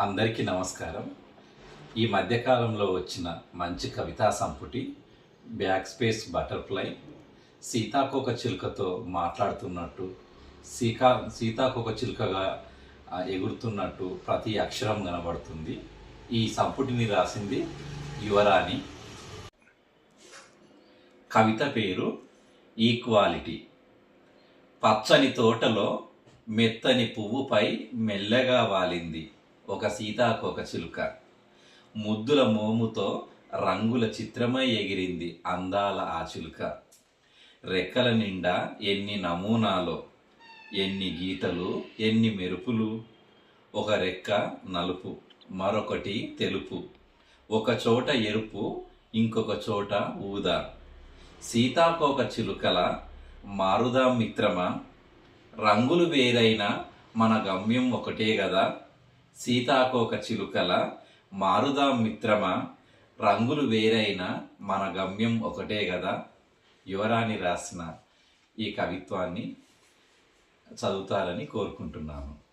అందరికీ నమస్కారం. ఈ మధ్యకాలంలో వచ్చిన మంచి కవితా సంపుటి బ్యాక్ స్పేస్ బటర్ఫ్లై సీతాకోక చిలుకతో మాట్లాడుతున్నట్టు సీకా సీతాకోక చిలుకగా ఎగురుతున్నట్టు ప్రతి అక్షరం కనబడుతుంది. ఈ సంపుటిని రాసింది యువరాణి. కవిత పేరు ఈక్వాలిటీ. పచ్చని తోటలో మెత్తని పువ్వుపై మెల్లగా వాలింది. ఒక సీతాకోక చిలుక. ముద్దుల మోముతో రంగుల చిత్రమై ఎగిరింది అందాల ఆ చిలుక. రెక్కల నిండా ఎన్ని నమూనాలో ఎన్ని గీతలు ఎన్ని మెరుపులు. ఒక రెక్క నలుపు మరొకటి తెలుపు. ఒక చోట ఎరుపు ఇంకొక చోట ఊదా. సీతాకోక చిలుకల మారుదా మిత్రమా? రంగులు వేరైన మన గమ్యం ఒకటే కదా సీతాకోక చిలుకల మారుదా మిత్రమా రంగులు వేరైనా మన గమ్యం ఒకటే కదా యువరాణి రాసిన ఈ కవిత్వాన్ని చదువుతారని కోరుకుంటున్నాను.